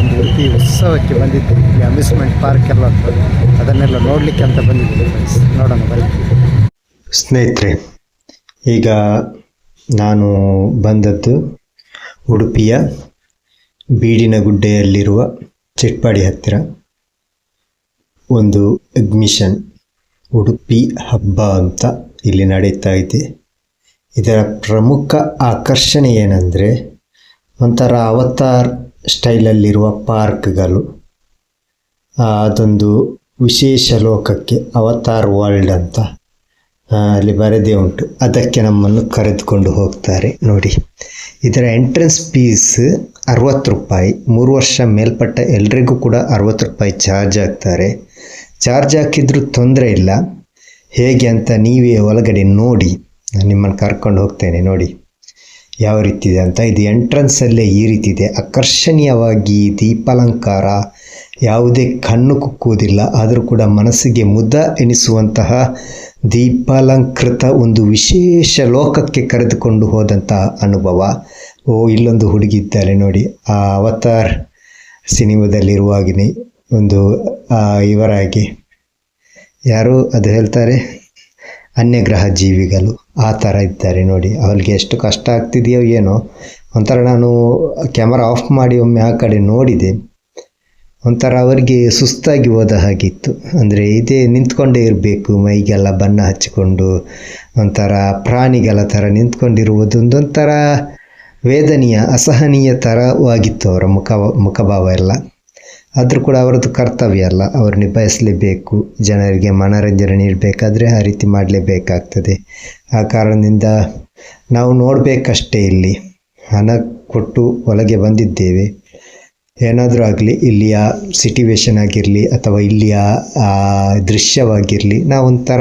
ಒಂದು ಉಡುಪಿ ಉತ್ಸವಕ್ಕೆ ಬಂದಿದ್ದೆ. ಈ ಅಮ್ಯೂಸ್ಮೆಂಟ್ ಪಾರ್ಕ್ ಎಲ್ಲ ಅದನ್ನೆಲ್ಲ ನೋಡಲಿಕ್ಕೆ ಅಂತ ಬಂದಿದ್ದೆ ನೋಡೋಣ ಬರ್ತೀವಿ ಸ್ನೇಹಿತರೆ, ಈಗ ನಾನು ಬಂದದ್ದು ಉಡುಪಿಯ ಬೀಡಿನ ಗುಡ್ಡೆಯಲ್ಲಿರುವ ಚಿಟ್ಪಾಡಿ ಹತ್ತಿರ ಒಂದು ಎಗ್ಮಿಷನ್ ಉಡುಪಿ ಹಬ್ಬ ಅಂತ ಇಲ್ಲಿ ನಡೀತಾ ಇದೆ. ಇದರ ಪ್ರಮುಖ ಆಕರ್ಷಣೆ ಏನಂದರೆ ಒಂಥರ ಅವತಾರ್ ಸ್ಟೈಲಲ್ಲಿರುವ ಪಾರ್ಕ್ಗಳು ಅದೊಂದು ವಿಶೇಷ ಲೋಕಕ್ಕೆ ಅವತಾರ್ ವರ್ಲ್ಡ್ ಅಂತ ಅಲ್ಲಿ ಬರೆದೇ ಉಂಟು. ಅದಕ್ಕೆ ನಮ್ಮನ್ನು ಕರೆದುಕೊಂಡು ಹೋಗ್ತಾರೆ. ನೋಡಿ, ಇದರ ಎಂಟ್ರೆನ್ಸ್ ಫೀಸ್ ಅರವತ್ತು ರೂಪಾಯಿ. ಮೂರು ವರ್ಷ ಮೇಲ್ಪಟ್ಟ ಎಲ್ರಿಗೂ ಕೂಡ ಅರವತ್ತು ರೂಪಾಯಿ ಚಾರ್ಜ್ ಆಗ್ತಾರೆ. ಚಾರ್ಜ್ ಹಾಕಿದ್ರೂ ತೊಂದರೆ ಇಲ್ಲ. ಹೇಗೆ ಅಂತ ನೀವೇ ಒಳಗಡೆ ನೋಡಿ. ನಾನು ನಿಮ್ಮನ್ನು ಕರ್ಕೊಂಡು ಹೋಗ್ತೇನೆ. ನೋಡಿ. ಯಾವ ರೀತಿ ಇದೆ ಅಂತ? ಇದು ಎಂಟ್ರೆನ್ಸಲ್ಲೇ ಈ ರೀತಿ ಇದೆ ಆಕರ್ಷಣೀಯವಾಗಿ ದೀಪಾಲಂಕಾರ ಯಾವುದೇ ಕಣ್ಣು ಕುಕ್ಕುವುದಿಲ್ಲ. ಆದರೂ ಕೂಡ ಮನಸ್ಸಿಗೆ ಮುದ ಎನಿಸುವಂತಹ ದೀಪಾಲಂಕೃತ ಒಂದು ವಿಶೇಷ ಲೋಕಕ್ಕೆ ಕರೆದುಕೊಂಡು ಹೋದಂತಹ ಅನುಭವ. ಓ, ಇಲ್ಲೊಂದು ಹುಡುಗಿ ಇದ್ದಾರೆ ನೋಡಿ. ಆ ಅವತಾರ್ ಸಿನಿಮಾದಲ್ಲಿರುವಾಗಿನೇ ಒಂದು ಇವರಾಗಿ. ಯಾರು ಅದು ಹೇಳ್ತಾರೆ? ಅನ್ಯಗ್ರಹ ಜೀವಿಗಳು ಆ ಥರ ಇದ್ದಾರೆ ನೋಡಿ. ಅವರಿಗೆ ಎಷ್ಟು ಕಷ್ಟ ಆಗ್ತಿದೆಯೋ ಏನೋ. ಒಂಥರ ನಾನು ಕ್ಯಾಮರಾ ಆಫ್ ಮಾಡಿ ಒಮ್ಮೆ ಆ ಕಡೆ ನೋಡಿದೆ. ಒಂಥರ ಅವರಿಗೆ ಸುಸ್ತಾಗಿ ಹೋದ ಹಾಗಿತ್ತು. ಅಂದರೆ ಇದೇ ನಿಂತ್ಕೊಂಡೇ ಇರಬೇಕು, ಮೈಗೆಲ್ಲ ಬಣ್ಣ ಹಚ್ಚಿಕೊಂಡು. ಒಂಥರ ಪ್ರಾಣಿಗಳ ಥರ ನಿಂತ್ಕೊಂಡಿರುವುದು ಒಂದೊಂಥರ ವೇದನೀಯ, ಅಸಹನೀಯ ಥರವಾಗಿತ್ತು ಅವರ ಮುಖ, ಮುಖಭಾವ ಎಲ್ಲ. ಆದರೂ ಕೂಡ ಅವರದ್ದು ಕರ್ತವ್ಯ ಅಲ್ಲ. ಅವರು ನಿಭಾಯಿಸಲೇಬೇಕು. ಜನರಿಗೆ ಮನೋರಂಜನೆ ನೀಡಬೇಕಾದ್ರೆ ಆ ರೀತಿ ಮಾಡಲೇಬೇಕಾಗ್ತದೆ. ಆ ಕಾರಣದಿಂದ ನಾವು ನೋಡಬೇಕಷ್ಟೇ ಇಲ್ಲಿ. ಹಣ ಕೊಟ್ಟು ಒಳಗೆ ಬಂದಿದ್ದೇವೆ. ಏನಾದರೂ ಆಗಲಿ, ಇಲ್ಲಿಯ ಸಿಟಿವೇಶನ್ ಆಗಿರಲಿ ಅಥವಾ ಇಲ್ಲಿಯ ದೃಶ್ಯವಾಗಿರಲಿ ನಾವು ಒಂಥರ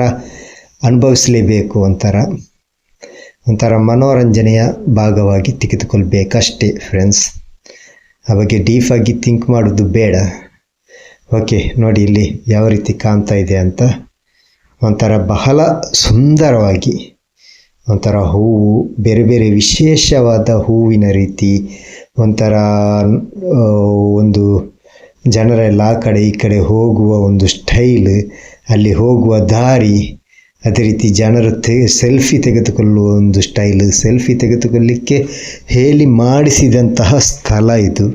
ಅನುಭವಿಸಲೇಬೇಕು ಒಂಥರ. ಒಂಥರ ಮನೋರಂಜನೆಯ ಭಾಗವಾಗಿ ತೆಗೆದುಕೊಳ್ಬೇಕಷ್ಟೇ ಫ್ರೆಂಡ್ಸ್ ಆ ಬಗ್ಗೆ ಡೀಫಾಗಿ ಥಿಂಕ್ ಮಾಡೋದು ಬೇಡ. ಓಕೆ ನೋಡಿ ಇಲ್ಲಿ ಯಾವ ರೀತಿ ಕಾಣ್ತಾ ಇದೆ ಅಂತ. ಒಂಥರ ಬಹಳ ಸುಂದರವಾಗಿ, ಒಂಥರ ಹೂವು, ಬೇರೆ ಬೇರೆ ವಿಶೇಷವಾದ ಹೂವಿನ ರೀತಿ, ಒಂಥರ ಒಂದು ಜನರೆಲ್ಲ ಆ ಕಡೆ ಈ ಕಡೆ ಹೋಗುವ ಒಂದು ಸ್ಟೈಲ್ ಅಲ್ಲಿ ಹೋಗುವ ದಾರಿ ಅದೇ ರೀತಿ ಜನರು ತೆ, ಸೆಲ್ಫಿ ತೆಗೆದುಕೊಳ್ಳುವ ಒಂದು ಸ್ಟೈಲ್, ಸೆಲ್ಫಿ ತೆಗೆದುಕೊಳ್ಳಿಕ್ಕೆ ಹೇಳಿ ಮಾಡಿಸಿದಂತಹ ಸ್ಥಳ ಇದು.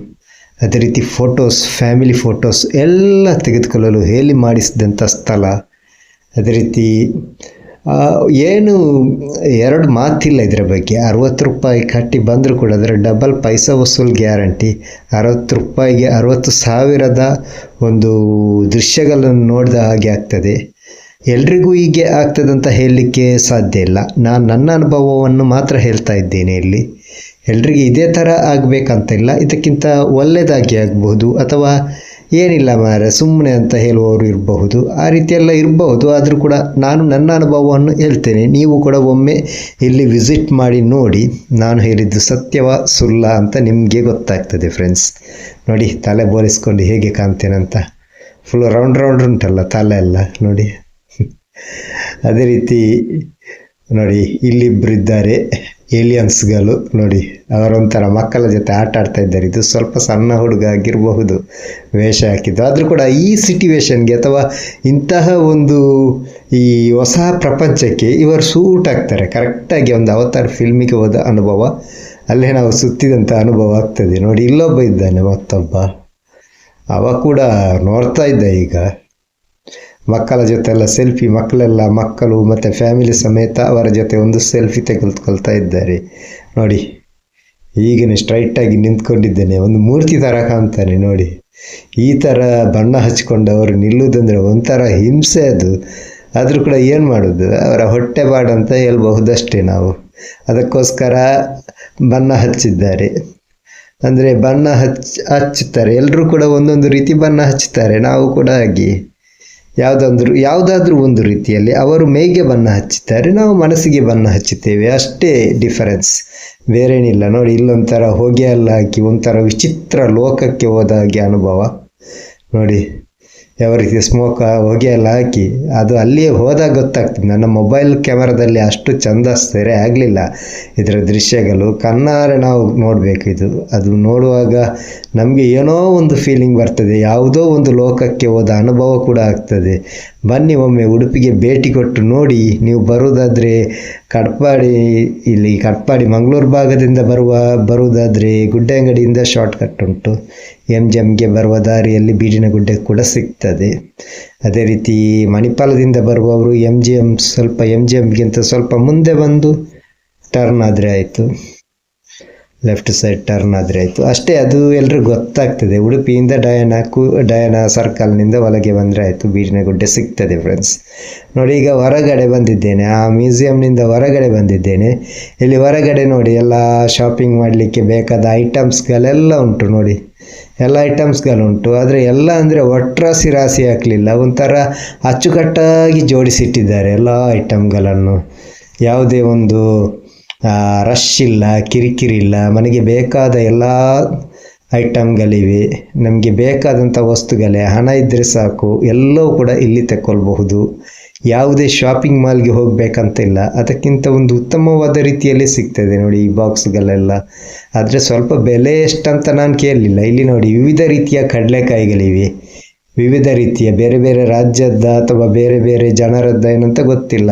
ಅದೇ ರೀತಿ ಫೋಟೋಸ್, ಫ್ಯಾಮಿಲಿ ಫೋಟೋಸ್ ಎಲ್ಲ ತೆಗೆದುಕೊಳ್ಳಲು ಹೇಳಿ ಮಾಡಿಸಿದಂಥ ಸ್ಥಳ. ಅದೇ ರೀತಿ ಏನು ಎರಡು ಮಾತಿಲ್ಲ ಇದರ ಬಗ್ಗೆ. ಅರವತ್ತು ರೂಪಾಯಿ ಕಟ್ಟಿ ಬಂದರೂ ಕೂಡ ಅದರ ಡಬಲ್ ಪೈಸಾ ವಸೂಲ್ ಗ್ಯಾರಂಟಿ. ಅರವತ್ತು ರೂಪಾಯಿಗೆ ಅರವತ್ತು ಸಾವಿರದ ಒಂದು ದೃಶ್ಯಗಳನ್ನು ನೋಡಿದ ಹಾಗೆ ಆಗ್ತದೆ. ಎಲ್ರಿಗೂ ಹೀಗೆ ಆಗ್ತದಂತ ಹೇಳಲಿಕ್ಕೆ ಸಾಧ್ಯ ಇಲ್ಲ. ನಾನು ನನ್ನ ಅನುಭವವನ್ನು ಮಾತ್ರ ಹೇಳ್ತಾ ಇದ್ದೇನೆ ಇಲ್ಲಿ. ಎಲ್ರಿಗೂ ಇದೇ ಥರ ಆಗಬೇಕಂತ ಇಲ್ಲ ಇದಕ್ಕಿಂತ ಒಳ್ಳೆಯದಾಗಿ ಆಗಬಹುದು ಅಥವಾ ಏನಿಲ್ಲ ಮಾರ ಸುಮ್ಮನೆ ಅಂತ ಹೇಳುವವರು ಇರಬಹುದು. ಆ ರೀತಿಯೆಲ್ಲ ಇರಬಹುದು. ಆದರೂ ಕೂಡ ನಾನು ನನ್ನ ಅನುಭವವನ್ನು ಹೇಳ್ತೇನೆ. ನೀವು ಕೂಡ ಒಮ್ಮೆ ಇಲ್ಲಿ ವಿಸಿಟ್ ಮಾಡಿ ನೋಡಿ. ನಾನು ಹೇಳಿದ್ದು ಸತ್ಯವ ಸುಲ್ಲ ಅಂತ ನಿಮಗೆ ಗೊತ್ತಾಗ್ತದೆ ಫ್ರೆಂಡ್ಸ್ ನೋಡಿ, ತಲೆ ಬೋರಿಸ್ಕೊಂಡು ಹೇಗೆ ಕಾಣ್ತೇನಂತ. ಫುಲ್ ರೌಂಡ್ ರೌಂಡ್ ಉಂಟಲ್ಲ, ತಲೆ ಎಲ್ಲ ನೋಡಿ. ಅದೇ ರೀತಿ ನೋಡಿ ಇಲ್ಲಿಬ್ಬರು ಇದ್ದಾರೆ ಏಲಿಯನ್ಸ್ಗಳು. ನೋಡಿ, ಅವರೊಂಥರ ಮಕ್ಕಳ ಜೊತೆ ಆಟ ಆಡ್ತಾ ಇದ್ದಾರೆ. ಇದು ಸ್ವಲ್ಪ ಸಣ್ಣ ಹುಡುಗ ಆಗಿರಬಹುದು ವೇಷ ಹಾಕಿದ್ದು. ಆದರೂ ಕೂಡ ಈ ಸಿಟುವೇಶನ್ಗೆ ಅಥವಾ ಇಂತಹ ಒಂದು ಈ ಹೊಸ ಪ್ರಪಂಚಕ್ಕೆ ಇವರು ಸೂಟ್ ಆಗ್ತಾರೆ. ಕರೆಕ್ಟಾಗಿ ಒಂದು ಅವತಾರ ಫಿಲ್ಮಿಗೆ ಹೋದ ಅನುಭವ, ಅಲ್ಲೇ ನಾವು ಸುತ್ತಿದಂಥ ಅನುಭವ ಆಗ್ತದೆ. ನೋಡಿ, ಇಲ್ಲೊಬ್ಬ ಇದ್ದಾನೆ ಮತ್ತೊಬ್ಬ. ಅವ ಕೂಡ ನೋಡ್ತಾ ಇದ್ದ ಈಗ. ಮಕ್ಕಳ ಜೊತೆ ಎಲ್ಲ ಸೆಲ್ಫಿ ಮಕ್ಕಳೆಲ್ಲ ಮಕ್ಕಳು ಮತ್ತು ಫ್ಯಾಮಿಲಿ ಸಮೇತ ಅವರ ಜೊತೆ ಒಂದು ಸೆಲ್ಫಿ ತೆಗೆದುಕೊಳ್ತಾ ಇದ್ದಾರೆ. ನೋಡಿ, ಈಗಿನ ಸ್ಟ್ರೈಟಾಗಿ ನಿಂತ್ಕೊಂಡಿದ್ದೇನೆ. ಒಂದು ಮೂರ್ತಿ ಥರ ಕಾಣ್ತಾನೆ, ನೋಡಿ. ಈ ಥರ ಬಣ್ಣ ಹಚ್ಕೊಂಡವರು ನಿಲ್ಲುವುದಂದರೆ ಒಂಥರ ಹಿಂಸೆ ಅದು. ಆದರೂ ಕೂಡ ಏನು ಮಾಡೋದು? ಅವರ ಹೊಟ್ಟೆ ಬಾಡಂತ ಹೇಳ್ಬಹುದಷ್ಟೇ ನಾವು. ಅದಕ್ಕೋಸ್ಕರ ಬಣ್ಣ ಹಚ್ಚಿದ್ದಾರೆ. ಅಂದರೆ ಬಣ್ಣ ಹಚ್, ಹಚ್ಚುತ್ತಾರೆ. ಎಲ್ಲರೂ ಕೂಡ ಒಂದೊಂದು ರೀತಿ ಬಣ್ಣ ಹಚ್ಚುತ್ತಾರೆ ನಾವು ಕೂಡ ಹಾಗೆ. ಯಾವುದಾದ್ರೂ ಯಾವುದಾದ್ರೂ ಒಂದು ರೀತಿಯಲ್ಲಿ ಅವರು ಮೈಗೆ ಬಣ್ಣ ಹಚ್ಚುತ್ತಾರೆ ನಾವು ಮನಸ್ಸಿಗೆ ಬಣ್ಣ ಹಚ್ಚುತ್ತೇವೆ. ಅಷ್ಟೇ ಡಿಫರೆನ್ಸ್ ಬೇರೇನಿಲ್ಲ. ನೋಡಿ, ಇಲ್ಲೊಂಥರ ಹೊಗೆ ಎಲ್ಲ ಹಾಕಿ, ಒಂಥರ ವಿಚಿತ್ರ ಲೋಕಕ್ಕೆ ಹೋದ ಹಾಗೆ ಅನುಭವ. ನೋಡಿ, ಯಾವ ರೀತಿ ಸ್ಮೋಕ್ ಹೊಗೆ ಎಲ್ಲ ಹಾಕಿ, ಅದು ಅಲ್ಲಿಯೇ ಹೋದಾಗ ಗೊತ್ತಾಗ್ತದೆ. ನನ್ನ ಮೊಬೈಲ್ ಕ್ಯಾಮರಾದಲ್ಲಿ ಅಷ್ಟು ಚಂದ ಸೆರೆ ಆಗಲಿಲ್ಲ. ಇದರ ದೃಶ್ಯಗಳು ಕಣ್ಣಾರೆ ನಾವು ನೋಡಬೇಕಿದು ಅದು ನೋಡುವಾಗ ನಮಗೆ ಏನೋ ಒಂದು ಫೀಲಿಂಗ್ ಬರ್ತದೆ. ಯಾವುದೋ ಒಂದು ಲೋಕಕ್ಕೆ ಹೋದ ಅನುಭವ ಕೂಡ ಆಗ್ತದೆ. ಬನ್ನಿ ಒಮ್ಮೆ ಉಡುಪಿಗೆ ಭೇಟಿ ಕೊಟ್ಟು ನೋಡಿ. ನೀವು ಬರುವುದಾದರೆ ಕಟ್ಪಾಡಿ ಇಲ್ಲಿ ಕಟ್ಪಾಡಿ ಮಂಗಳೂರು ಭಾಗದಿಂದ ಬರುವ ಬರುವುದಾದರೆ ಗುಡ್ಡೆಂಗಡಿಯಿಂದ ಶಾರ್ಟ್ ಕಟ್ ಉಂಟು. ಎಂ ಜಿ ಎಮ್ಗೆ ಬರುವ ದಾರಿಯಲ್ಲಿ ಬೀಡಿನ ಗುಡ್ಡೆ ಕೂಡ ಸಿಗ್ತದೆ. ಅದೇ ರೀತಿ ಮಣಿಪಾಲದಿಂದ ಬರುವವರು ಎಂ ಜಿ ಎಂ ಸ್ವಲ್ಪ ಎಂ ಜಿ ಎಮ್ಗಿಂತ ಸ್ವಲ್ಪ ಮುಂದೆ ಬಂದು ಟರ್ನ್ ಆದರೆ ಆಯಿತು. ಲೆಫ್ಟ್ ಸೈಡ್ ಟರ್ನ್ ಆದರೆ ಆಯಿತು. ಅಷ್ಟೇ, ಅದು ಎಲ್ಲರೂ ಗೊತ್ತಾಗ್ತದೆ. ಉಡುಪಿಯಿಂದ ಡಯನ ಕು ಡಯನ ಸರ್ಕಲ್ನಿಂದ ಒಳಗೆ ಬಂದರೆ ಆಯಿತು. ಬೀಡಿನ ಗುಡ್ಡೆ ಸಿಗ್ತದೆ ಫ್ರೆಂಡ್ಸ್ ನೋಡಿ, ಈಗ ಹೊರಗಡೆ ಬಂದಿದ್ದೇನೆ. ಆ ಮ್ಯೂಸಿಯಂನಿಂದ ಹೊರಗಡೆ ಬಂದಿದ್ದೇನೆ. ಇಲ್ಲಿ ಹೊರಗಡೆ ನೋಡಿ, ಎಲ್ಲ ಶಾಪಿಂಗ್ ಮಾಡಲಿಕ್ಕೆ ಬೇಕಾದ ಐಟಮ್ಸ್ಗಳೆಲ್ಲ ಉಂಟು ನೋಡಿ. ಎಲ್ಲ ಐಟಮ್ಸ್ಗಳುಂಟು ಆದರೆ ಎಲ್ಲ ಅಂದರೆ ಒಟ್ರಾಸಿ ರಾಸಿ ಹಾಕಲಿಲ್ಲ. ಒಂಥರ ಅಚ್ಚುಕಟ್ಟಾಗಿ ಜೋಡಿಸಿಟ್ಟಿದ್ದಾರೆ ಎಲ್ಲ ಐಟಮ್ಗಳನ್ನು ಯಾವುದೇ ಒಂದು ರಶ್ ಇಲ್ಲ, ಕಿರಿಕಿರಿ ಇಲ್ಲ, ಮನೆಗೆ ಬೇಕಾದ ಎಲ್ಲ ಐಟಮ್ಗಳಿವೆ ನಮಗೆ ಬೇಕಾದಂಥ ವಸ್ತುಗಳೇ, ಹಣ ಇದ್ದರೆ ಸಾಕು, ಎಲ್ಲವೂ ಕೂಡ ಇಲ್ಲಿ ತಗೊಳ್ಬಹುದು ಯಾವುದೇ ಶಾಪಿಂಗ್ ಮಾಲ್ಗೆ ಹೋಗಬೇಕಂತಿಲ್ಲ ಅದಕ್ಕಿಂತ ಒಂದು ಉತ್ತಮವಾದ ರೀತಿಯಲ್ಲಿ ಸಿಗ್ತದೆ ನೋಡಿ ಈ ಬಾಕ್ಸ್ಗಳೆಲ್ಲ ಆದರೆ ಸ್ವಲ್ಪ ಬೆಲೆ ಎಷ್ಟಂತ ನಾನು ಕೇಳಲಿಲ್ಲ. ಇಲ್ಲಿ ನೋಡಿ ವಿವಿಧ ರೀತಿಯ ಕಡಲೆಕಾಯಿಗಳಿವೆ. ವಿವಿಧ ರೀತಿಯ ಬೇರೆ ಬೇರೆ ರಾಜ್ಯದ ಅಥವಾ ಬೇರೆ ಬೇರೆ ಜನರದ್ದ ಏನಂತ ಗೊತ್ತಿಲ್ಲ.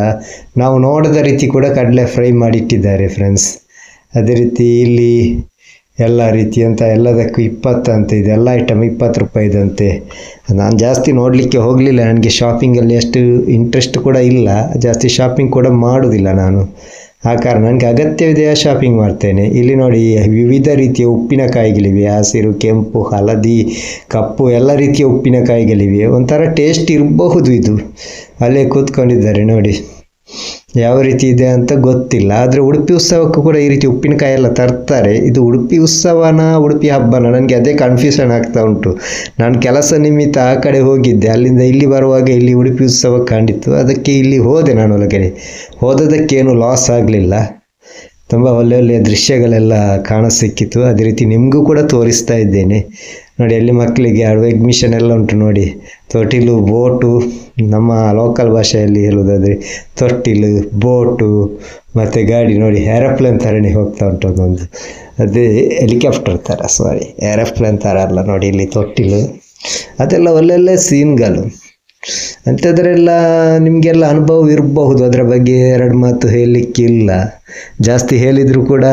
ನಾವು ನೋಡದ ರೀತಿ ಕೂಡ ಕಡಲೆ ಫ್ರೈ ಮಾಡಿಟ್ಟಿದ್ದಾರೆ ಫ್ರೆಂಡ್ಸ್ ಅದೇ ರೀತಿ ಇಲ್ಲಿ ಎಲ್ಲ ರೀತಿಯಂತ ಎಲ್ಲದಕ್ಕೂ ಇಪ್ಪತ್ತು ಅಂತ ಇದೆ ಎಲ್ಲ ಐಟಮ್ ಇಪ್ಪತ್ತು ರೂಪಾಯಿದಂತೆ. ನಾನು ಜಾಸ್ತಿ ನೋಡಲಿಕ್ಕೆ ಹೋಗಲಿಲ್ಲ, ನನಗೆ ಶಾಪಿಂಗಲ್ಲಿ ಅಷ್ಟು ಇಂಟ್ರೆಸ್ಟ್ ಕೂಡ ಇಲ್ಲ. ಜಾಸ್ತಿ ಶಾಪಿಂಗ್ ಕೂಡ ಮಾಡೋದಿಲ್ಲ ನಾನು. ಆ ಕಾರಣ ನನಗೆ ಅಗತ್ಯವಿದೆಯಾ ಶಾಪಿಂಗ್ ಮಾಡ್ತೇನೆ. ಇಲ್ಲಿ ನೋಡಿ, ವಿವಿಧ ರೀತಿಯ ಉಪ್ಪಿನಕಾಯಿಗಳಿವೆ ಹಸಿರು, ಕೆಂಪು, ಹಳದಿ, ಕಪ್ಪು, ಎಲ್ಲ ರೀತಿಯ ಉಪ್ಪಿನಕಾಯಿಗಳಿವೆ ಒಂಥರ ಟೇಸ್ಟ್ ಇರಬಹುದು ಇದು. ಅಲ್ಲೇ ಕೂತ್ಕೊಂಡಿದ್ದಾರೆ ನೋಡಿ. ಯಾವ ರೀತಿ ಇದೆ ಅಂತ ಗೊತ್ತಿಲ್ಲ. ಆದರೆ ಉಡುಪಿ ಉತ್ಸವಕ್ಕೂ ಕೂಡ ಈ ರೀತಿ ಉಪ್ಪಿನಕಾಯಿ ಎಲ್ಲ ತರ್ತಾರೆ. ಇದು ಉಡುಪಿ ಉತ್ಸವನ, ಉಡುಪಿ ಹಬ್ಬನ ನನಗೆ ಅದೇ ಕನ್ಫ್ಯೂಷನ್ ಆಗ್ತಾ ಉಂಟು. ನಾನು ಕೆಲಸ ನಿಮಿತ್ತ ಆ ಕಡೆ ಹೋಗಿದ್ದೆ. ಅಲ್ಲಿಂದ ಇಲ್ಲಿ ಬರುವಾಗ ಇಲ್ಲಿ ಉಡುಪಿ ಉತ್ಸವ ಕಂಡಿತ್ತು. ಅದಕ್ಕೆ ಇಲ್ಲಿ ಹೋದೆ ನಾನು ಒಳಗಡೆ. ಹೋದದಕ್ಕೇನು ಲಾಸ್ ಆಗಲಿಲ್ಲ. ತುಂಬ ಒಳ್ಳೆ ಒಳ್ಳೆಯ ದೃಶ್ಯಗಳೆಲ್ಲ ಕಾಣ ಸಿಕ್ಕಿತು ಅದೇ ರೀತಿ ನಿಮಗೂ ಕೂಡ ತೋರಿಸ್ತಾ ಇದ್ದೇನೆ. ನೋಡಿ, ಅಲ್ಲಿ ಮಕ್ಕಳಿಗೆ ಆಡುವ ಎಗ್ಮಿಷನ್ ಎಲ್ಲ ಉಂಟು ನೋಡಿ. ತೊಟ್ಟಿಲು, ಬೋಟು, ನಮ್ಮ ಲೋಕಲ್ ಭಾಷೆಯಲ್ಲಿ ಹೇಳುವುದಾದರೆ ತೊಟ್ಟಿಲು, ಬೋಟು, ಮತ್ತು ಗಾಡಿ ನೋಡಿ ಏರೋಪ್ಲೇನ್ ಥರನೇ ಹೋಗ್ತಾ ಉಂಟು ಒಂದೊಂದು. ಅದೇ ಹೆಲಿಕಾಪ್ಟರ್ ಥರ ಸಾರಿ ಏರೋಪ್ಲೇನ್ ಥರ ಅಲ್ಲ ನೋಡಿ, ಇಲ್ಲಿ ತೊಟ್ಟಿಲು. ಅದೆಲ್ಲ ಒಳ್ಳೊಳ್ಳೆ ಸೀನ್ಗಳು ಅಂಥದ್ರೆಲ್ಲ ನಿಮಗೆಲ್ಲ ಅನುಭವ ಇರಬಹುದು ಅದರ ಬಗ್ಗೆ ಎರಡು ಮಾತು ಹೇಳಲಿಕ್ಕಿಲ್ಲ. ಜಾಸ್ತಿ ಹೇಳಿದರೂ ಕೂಡ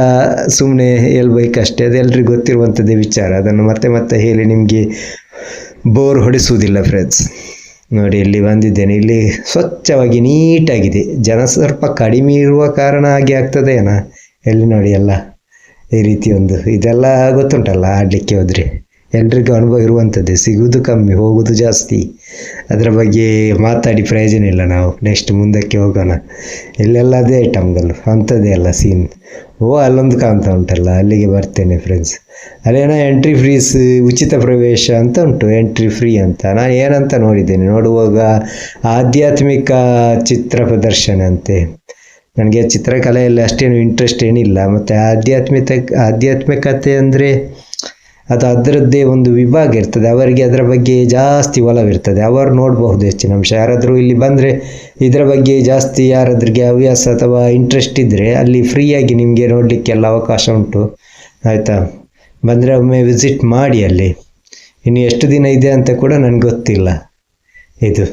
ಸುಮ್ಮನೆ ಹೇಳ್ಬೇಕಷ್ಟೇ. ಅದೆಲ್ಲರಿಗೂ ಗೊತ್ತಿರುವಂಥದ್ದೇ ವಿಚಾರ. ಅದನ್ನು ಮತ್ತೆ ಮತ್ತೆ ಹೇಳಿ ನಿಮಗೆ ಬೋರ್ ಹೊಡಿಸುವುದಿಲ್ಲ ಫ್ರೆಂಡ್ಸ್ ನೋಡಿ, ಇಲ್ಲಿ ಬಂದಿದ್ದೇನೆ. ಇಲ್ಲಿ ಸ್ವಚ್ಛವಾಗಿ ನೀಟಾಗಿದೆ. ಜನ ಸ್ವಲ್ಪ ಕಡಿಮೆ ಇರುವ ಕಾರಣ ಹಾಗೆ ಆಗ್ತದೆ ಏನಾ? ಎಲ್ಲಿ ನೋಡಿ ಎಲ್ಲ ಈ ರೀತಿ ಒಂದು ಇದೆಲ್ಲ ಗೊತ್ತುಂಟಲ್ಲ ಆಡಲಿಕ್ಕೆ ಹೋದರೆ. ಎಲ್ರಿಗೂ ಅನುಭವ ಇರುವಂಥದ್ದೇ. ಸಿಗುವುದು ಕಮ್ಮಿ, ಹೋಗುವುದು ಜಾಸ್ತಿ. ಅದರ ಬಗ್ಗೆ ಮಾತಾಡಿ ಪ್ರಯೋಜನ ಇಲ್ಲ ನಾವು. ನೆಕ್ಸ್ಟ್ ಮುಂದಕ್ಕೆ ಹೋಗೋಣ. ಇಲ್ಲೆಲ್ಲ ಅದೇ ಐಟಮ್ಗಳು ಅಂಥದ್ದೇ ಅಲ್ಲ ಸೀನ್ ಓ, ಅಲ್ಲೊಂದು ಕಾಣ್ತಾ ಉಂಟಲ್ಲ, ಅಲ್ಲಿಗೆ ಬರ್ತೇನೆ ಫ್ರೆಂಡ್ಸ್ ಅಲ್ಲೇನೋ ಎಂಟ್ರಿ ಫ್ರೀಸ್ ಉಚಿತ ಪ್ರವೇಶ ಅಂತ ಉಂಟು ಎಂಟ್ರಿ ಫ್ರೀ ಅಂತ. ನಾನು ಏನಂತ ನೋಡಿದ್ದೇನೆ, ನೋಡುವಾಗ ಆಧ್ಯಾತ್ಮಿಕ ಚಿತ್ರ ಪ್ರದರ್ಶನ ಅಂತೆ. ನನಗೆ ಚಿತ್ರಕಲೆಯಲ್ಲಿ ಅಷ್ಟೇನು ಇಂಟ್ರೆಸ್ಟ್ ಏನಿಲ್ಲ, ಮತ್ತು ಆಧ್ಯಾತ್ಮಿಕ ಆಧ್ಯಾತ್ಮಿಕತೆ ಅಂದರೆ ಅದು ಅದರದ್ದೇ ಒಂದು ವಿಭಾಗ ಇರ್ತದೆ. ಅವರಿಗೆ ಅದರ ಬಗ್ಗೆ ಜಾಸ್ತಿ ಒಲವಿರ್ತದೆ. ಅವರು ನೋಡಬಹುದು ಹೆಚ್ಚಿನ ಅಂಶ. ಯಾರಾದರೂ ಇಲ್ಲಿ ಬಂದರೆ ಇದರ ಬಗ್ಗೆ ಜಾಸ್ತಿ ಯಾರಾದ್ರಿಗೆ ಹವ್ಯಾಸ ಅಥವಾ ಇಂಟ್ರೆಸ್ಟ್ ಇದ್ದರೆ ಅಲ್ಲಿ ಫ್ರೀಯಾಗಿ ನಿಮಗೆ ನೋಡಲಿಕ್ಕೆಲ್ಲ ಅವಕಾಶ ಉಂಟು. ಆಯಿತಾ? ಬಂದರೆ ಒಮ್ಮೆ ವಿಸಿಟ್ ಮಾಡಿ ಅಲ್ಲಿ. ಇನ್ನು ಎಷ್ಟು ದಿನ ಇದೆ ಅಂತ ಕೂಡ ನನಗೆ ಗೊತ್ತಿಲ್ಲ. ಇದು,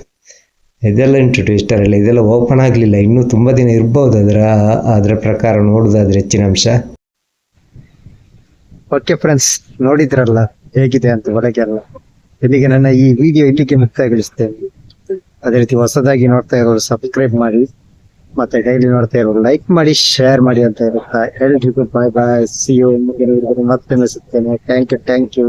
ಇದೆಲ್ಲ ಉಂಟು ಟ್ವಿಸ್ಟರಲ್ಲಿ ಇದೆಲ್ಲ ಓಪನ್ ಆಗಲಿಲ್ಲ. ಇನ್ನೂ ತುಂಬ ದಿನ ಇರ್ಬೋದು ಅದರ ಅದರ ಪ್ರಕಾರ ನೋಡೋದಾದ್ರೆ ಹೆಚ್ಚಿನ ಅಂಶ. ಓಕೆ ಫ್ರೆಂಡ್ಸ್ ನೋಡಿದ್ರಲ್ಲ, ಹೇಗಿದೆ ಅಂತ ಒಳಗೆಲ್ಲ. ಇಲ್ಲಿಗೆ ನನ್ನ ಈ ವಿಡಿಯೋ ಇಲ್ಲಿಗೆ ಮುಕ್ತಾಯಗೊಳಿಸ್ತೇನೆ. ಅದೇ ರೀತಿ ಹೊಸದಾಗಿ ನೋಡ್ತಾ ಇರೋರು ಸಬ್ಸ್ಕ್ರೈಬ್ ಮಾಡಿ, ಮತ್ತೆ ಡೈಲಿ ನೋಡ್ತಾ ಇರೋರು ಲೈಕ್ ಮಾಡಿ ಶೇರ್ ಮಾಡಿ ಅಂತ ಇರುತ್ತಾ ಎಲ್ರಿಗೂ ಬಾಯ್ ಬಾಯ್ ಸಿ ಯು ಮತ್ತೆ ಸಿಗ್ತೇನೆ. Thank you thank you